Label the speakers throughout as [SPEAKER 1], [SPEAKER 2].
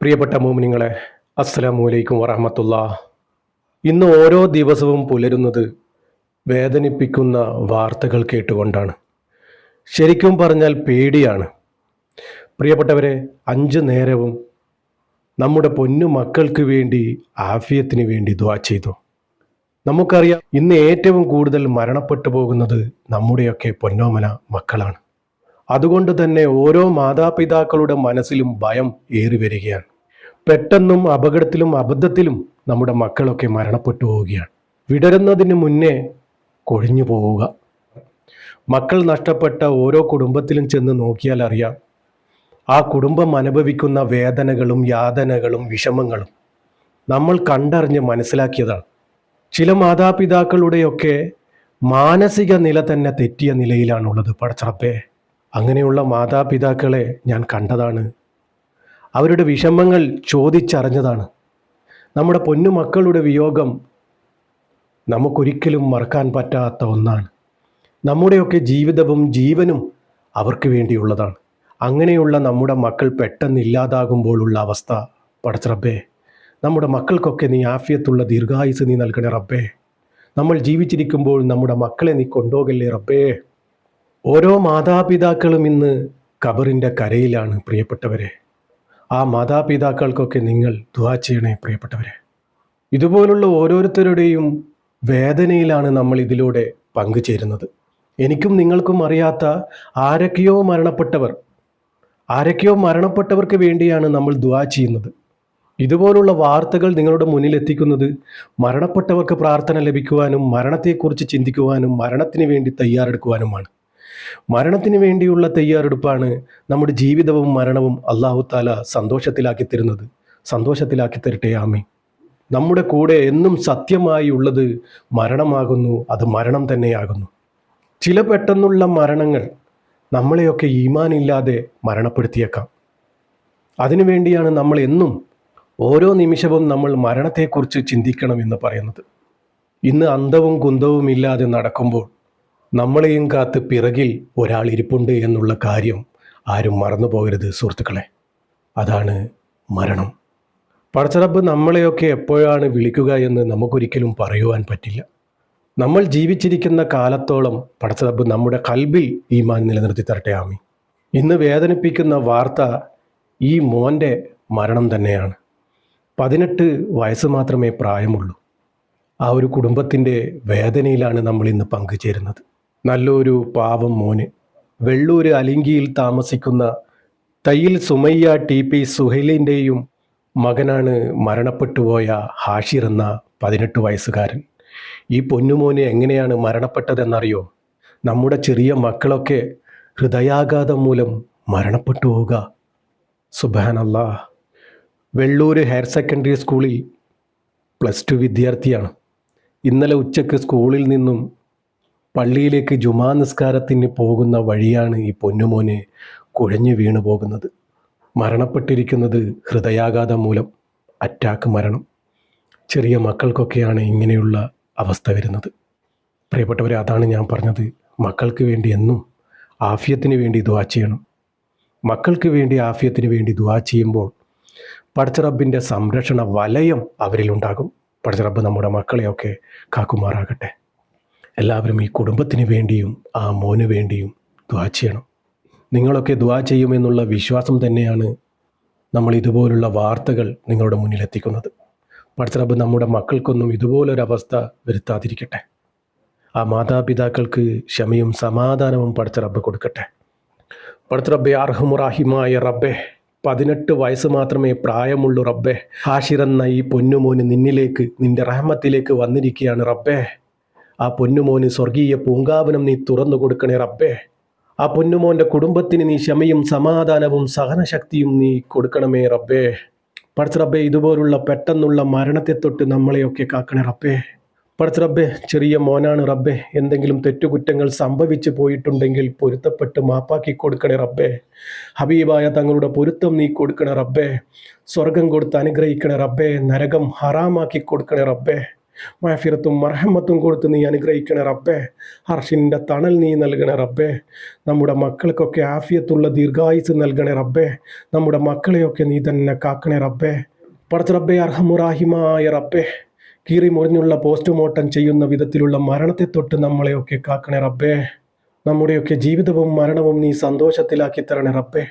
[SPEAKER 1] പ്രിയപ്പെട്ട മോമിനിങ്ങളെ അസ്സലാമു അലൈക്കും വറഹമത്തുള്ള. ഇന്ന് ഓരോ ദിവസവും പുലരുന്നത് വേദനിപ്പിക്കുന്ന വാർത്തകൾ കേട്ടുകൊണ്ടാണ്. ശരിക്കും പറഞ്ഞാൽ പേടിയാണ്. പ്രിയപ്പെട്ടവരെ അഞ്ച് നേരവും നമ്മുടെ പൊന്നു മക്കൾക്ക് വേണ്ടി ആഫിയത്തിന് വേണ്ടി ദ്വാ ചെയ്തു. നമുക്കറിയാം ഇന്ന് ഏറ്റവും കൂടുതൽ മരണപ്പെട്ടു പോകുന്നത് നമ്മുടെയൊക്കെ പൊന്നോമന മക്കളാണ്. അതുകൊണ്ട് തന്നെ ഓരോ മാതാപിതാക്കളുടെ മനസ്സിലും ഭയം ഏറി വരികയാണ്. പെട്ടെന്നും അപകടത്തിലും അബദ്ധത്തിലും നമ്മുടെ മക്കളൊക്കെ മരണപ്പെട്ടു പോവുകയാണ്. വിടരുന്നതിന് മുന്നേ കൊഴിഞ്ഞു പോവുക. മക്കൾ നഷ്ടപ്പെട്ട ഓരോ കുടുംബത്തിലും ചെന്ന് നോക്കിയാൽ അറിയാം. ആ കുടുംബം അനുഭവിക്കുന്ന വേദനകളും യാതനകളും വിഷമങ്ങളും നമ്മൾ കണ്ടറിഞ്ഞ് മനസ്സിലാക്കിയതാണ്. ചില മാതാപിതാക്കളുടെയൊക്കെ മാനസിക നില തന്നെ തെറ്റിയ നിലയിലാണുള്ളത്. പടച്ചറപ്പേ അങ്ങനെയുള്ള മാതാപിതാക്കളെ ഞാൻ കണ്ടതാണ്. അവരുടെ വിഷമങ്ങൾ ചോദിച്ചറിഞ്ഞതാണ്. നമ്മുടെ പൊന്നുമക്കളുടെ വിയോഗം നമുക്കൊരിക്കലും മറക്കാൻ പറ്റാത്ത ഒന്നാണ്. നമ്മുടെയൊക്കെ ജീവിതവും ജീവനും അവർക്ക് വേണ്ടിയുള്ളതാണ്. അങ്ങനെയുള്ള നമ്മുടെ മക്കൾ പെട്ടെന്ന് ഇല്ലാതാകുമ്പോഴുള്ള അവസ്ഥ. പടച്ചറബേ നമ്മുടെ മക്കൾക്കൊക്കെ നീ ആഫിയത്തുള്ള ദീർഘായുസ് നീ നൽകണേ റബ്ബേ. നമ്മൾ ജീവിച്ചിരിക്കുമ്പോൾ നമ്മുടെ മക്കളെ നീ കൊണ്ടുപോകല്ലേ റബ്ബേ? ഓരോ മാതാപിതാക്കളും ഇന്ന് കബറിന്റെ കരയിലാണ് പ്രിയപ്പെട്ടവരെ. ആ മാതാപിതാക്കൾക്കൊക്കെ നിങ്ങൾ ദുവാ ചെയ്യണേ പ്രിയപ്പെട്ടവരെ. ഇതുപോലുള്ള ഓരോരുത്തരുടെയും വേദനയിലാണ് നമ്മൾ ഇതിലൂടെ പങ്കുചേരുന്നത്. എനിക്കും നിങ്ങൾക്കും അറിയാത്ത ആരൊക്കെയോ മരണപ്പെട്ടവർ ആരൊക്കെയോ മരണപ്പെട്ടവർക്ക് വേണ്ടിയാണ് നമ്മൾ ദുവാ ചെയ്യുന്നത്. ഇതുപോലുള്ള വാർത്തകൾ നിങ്ങളുടെ മുന്നിൽ എത്തിക്കുന്നത് മരണപ്പെട്ടവർക്ക് പ്രാർത്ഥന ലഭിക്കുവാനും മരണത്തെക്കുറിച്ച് ചിന്തിക്കുവാനും മരണത്തിന് വേണ്ടി തയ്യാറെടുക്കുവാനുമാണ്. മരണത്തിന് വേണ്ടിയുള്ള തയ്യാറെടുപ്പാണ് നമ്മുടെ ജീവിതവും മരണവും അള്ളാഹു താല സന്തോഷത്തിലാക്കി തരുന്നത്. സന്തോഷത്തിലാക്കി തരട്ടെ ആമി നമ്മുടെ കൂടെ എന്നും സത്യമായി ഉള്ളത് മരണമാകുന്നു അത് മരണം തന്നെയാകുന്നു. ചില പെട്ടെന്നുള്ള മരണങ്ങൾ നമ്മളെയൊക്കെ ഈമാനില്ലാതെ മരണപ്പെടുത്തിയേക്കാം. അതിനുവേണ്ടിയാണ് നമ്മൾ എന്നും ഓരോ നിമിഷവും നമ്മൾ മരണത്തെക്കുറിച്ച് ചിന്തിക്കണം എന്ന് പറയുന്നത്. ഇന്ന് അന്തവും കുന്തവും ഇല്ലാതെ നടക്കുമ്പോൾ നമ്മളെയും കാത്ത് പിറകിൽ ഒരാൾ ഇരിപ്പുണ്ട് എന്നുള്ള കാര്യം ആരും മറന്നു പോകരുത് സുഹൃത്തുക്കളെ. അതാണ് മരണം. പടച്ചറബ് നമ്മളെയൊക്കെ എപ്പോഴാണ് വിളിക്കുക എന്ന് നമുക്കൊരിക്കലും പറയുവാൻ പറ്റില്ല. നമ്മൾ ജീവിച്ചിരിക്കുന്ന കാലത്തോളം പടച്ചറബ് നമ്മുടെ കൽബിൽ ഈമാൻ നിലനിർത്തി തരട്ടെ ആമി ഇന്ന് വേദനിപ്പിക്കുന്ന വാർത്ത ഈ മോന്റെ മരണം തന്നെയാണ്. പതിനെട്ട് വയസ്സ് മാത്രമേ പ്രായമുള്ളൂ. ആ ഒരു കുടുംബത്തിന്റെ വേദനയിലാണ് നമ്മൾ ഇന്ന് പങ്കുചേരുന്നത്. നല്ലൊരു പാവം മോന്. വെള്ളൂർ അലിങ്കിയിൽ താമസിക്കുന്ന തയ്യിൽ സുമയ്യ ടി പി സുഹൈലിന്റെയും മകനാണ് മരണപ്പെട്ടുപോയ ഹാഷിർ എന്ന പതിനെട്ട് വയസ്സുകാരൻ. ഈ പൊന്നുമോന് എങ്ങനെയാണ് മരണപ്പെട്ടതെന്നറിയോ? നമ്മുടെ ചെറിയ മക്കളൊക്കെ ഹൃദയാഘാതം മൂലം മരണപ്പെട്ടു പോവുക. സുബാനല്ല വെള്ളൂർ ഹയർ സെക്കൻഡറി സ്കൂളിൽ പ്ലസ് ടു വിദ്യാർത്ഥിയാണ്. ഇന്നലെ ഉച്ചയ്ക്ക് സ്കൂളിൽ നിന്നും പള്ളിയിലേക്ക് ജുമാ നിസ്കാരത്തിന് പോകുന്ന വഴിയാണ് ഈ പൊന്നുമോന് കുഴഞ്ഞു വീണു പോകുന്നത്. മരണപ്പെട്ടിരിക്കുന്നത് ഹൃദയാഘാതം മൂലം അറ്റാക്ക് മരണം. ചെറിയ മക്കൾക്കൊക്കെയാണ് ഇങ്ങനെയുള്ള അവസ്ഥ വരുന്നത്. പ്രിയപ്പെട്ടവരെ അതാണ് ഞാൻ പറഞ്ഞത്. മക്കൾക്ക് വേണ്ടി എന്നും ആഫിയത്തിന് വേണ്ടി ദുവാ ചെയ്യണം. മക്കൾക്ക് വേണ്ടി ആഫിയത്തിന് വേണ്ടി ദുവാ ചെയ്യുമ്പോൾ പടച്ചറബിന്റെ സംരക്ഷണ വലയം അവരിലുണ്ടാകും. പടച്ചറബ് നമ്മുടെ മക്കളെയൊക്കെ കാക്കുമാറാകട്ടെ. എല്ലാവരും ഈ കുടുംബത്തിന് വേണ്ടിയും ആ മോന് വേണ്ടിയും ദ്വാ ചെയ്യണം. നിങ്ങളൊക്കെ ദ്വാ ചെയ്യുമെന്നുള്ള വിശ്വാസം തന്നെയാണ് നമ്മൾ ഇതുപോലുള്ള വാർത്തകൾ നിങ്ങളുടെ മുന്നിലെത്തിക്കുന്നത് പടച്ചറബ് നമ്മുടെ മക്കൾക്കൊന്നും ഇതുപോലൊരവസ്ഥ വരുത്താതിരിക്കട്ടെ. ആ മാതാപിതാക്കൾക്ക് ക്ഷമയും സമാധാനവും പഠിച്ചറബ് കൊടുക്കട്ടെ. പഠിച്ചറബ്ബെ അർഹമുറാഹിമായ റബ്ബെ പതിനെട്ട് വയസ്സ് മാത്രമേ പ്രായമുള്ളൂ റബ്ബെ. ഹാഷിറന്ന ഈ പൊന്നുമോന് നിന്നിലേക്ക് നിന്റെ റഹ്മത്തിലേക്ക് വന്നിരിക്കുകയാണ് റബ്ബേ. ആ പൊന്നുമോന് സ്വർഗീയ പൂങ്കാവനം നീ തുറന്നു കൊടുക്കണേ റബ്ബേ. ആ പൊന്നുമോന്റെ കുടുംബത്തിന് നീ ക്ഷമയും സമാധാനവും സഹനശക്തിയും നീ കൊടുക്കണമേ റബ്ബേ. പഠിച്ച റബ്ബേ ഇതുപോലുള്ള പെട്ടെന്നുള്ള മരണത്തെ തൊട്ട് നമ്മളെയൊക്കെ കാക്കണേ റബ്ബേ. പഠിച്ച റബ്ബേ ചെറിയ മോനാണ് റബ്ബേ. എന്തെങ്കിലും തെറ്റുകുറ്റങ്ങൾ സംഭവിച്ചു പോയിട്ടുണ്ടെങ്കിൽ പൊരുത്തപ്പെട്ട് മാപ്പാക്കി കൊടുക്കണേ റബ്ബേ. ഹബീബായ തങ്ങളുടെ പൊരുത്തം നീ കൊടുക്കണേ റബ്ബേ. സ്വർഗം കൊടുത്ത് അനുഗ്രഹിക്കണേ റബ്ബേ. നരകം ഹറാമാക്കി കൊടുക്കണേ റബ്ബേ. മാഫിറത്തും മർഹമ്മത്തും കൊടുത്ത് നീ അനുഗ്രഹിക്കണ റബ്ബേ. ഹർഷിന്റെ തണൽ നീ നൽകണ റബ്ബേ. നമ്മുടെ മക്കൾക്കൊക്കെ ആഫിയത്തുള്ള ദീർഘായുസ് നൽകണ റബ്ബേ. നമ്മുടെ മക്കളെയൊക്കെ നീ തന്നെ കാക്കണേ റബ്ബേ. പടച്ച റബ്ബേ അർഹമുറാഹിമായ റബ്ബേ. കീറി മുറിഞ്ഞുള്ള പോസ്റ്റ്മോർട്ടം ചെയ്യുന്ന വിധത്തിലുള്ള മരണത്തെ തൊട്ട് നമ്മളെയൊക്കെ കാക്കണേ റബ്ബേ. നമ്മുടെയൊക്കെ ജീവിതവും മരണവും നീ സന്തോഷത്തിലാക്കി തരണേ റബ്ബേ.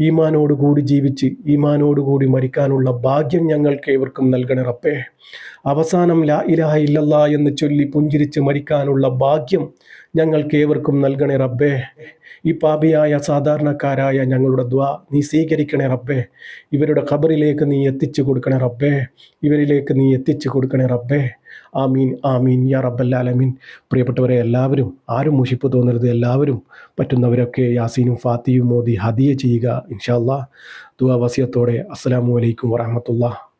[SPEAKER 1] ഈമാനോടുകൂടി ജീവിച്ച് ഈമാനോടുകൂടി മരിക്കാനുള്ള ഭാഗ്യം ഞങ്ങൾക്ക് ഏവർക്കും നൽകണേ റബ്ബേ. അവസാനം ലാ ഇലാഹ ഇല്ലല്ലാ എന്ന് ചൊല്ലി പുഞ്ചിരിച്ച് മരിക്കാനുള്ള ഭാഗ്യം ഞങ്ങൾക്ക് ഏവർക്കും നൽകണേ റബ്ബേ. ഈ പാപിയായ സാധാരണക്കാരായ ഞങ്ങളുടെ ദ്വാ നീ സ്വീകരിക്കണേ റബ്ബേ. ഇവരുടെ ഖബറിലേക്ക് നീ എത്തിച്ചു കൊടുക്കണേ റബ്ബേ. ഇവരിലേക്ക് നീ എത്തിച്ചു കൊടുക്കണേ റബ്ബേ. ആമീൻ ആമീൻ യാ റബ്ബല്ലാലമീൻ പ്രിയപ്പെട്ടവരെ എല്ലാവരും ആരും മുഷിപ്പ് തോന്നരുത്. എല്ലാവരും പറ്റുന്നവരൊക്കെ യാസീനും ഫാത്തിയും മോദി ഹദിയ ചെയ്യുക ഇൻഷാല്ലാ ദുവാ വസിയത്തോടെ. അസ്സലാമു അലൈക്കും വറഹമത്തുള്ള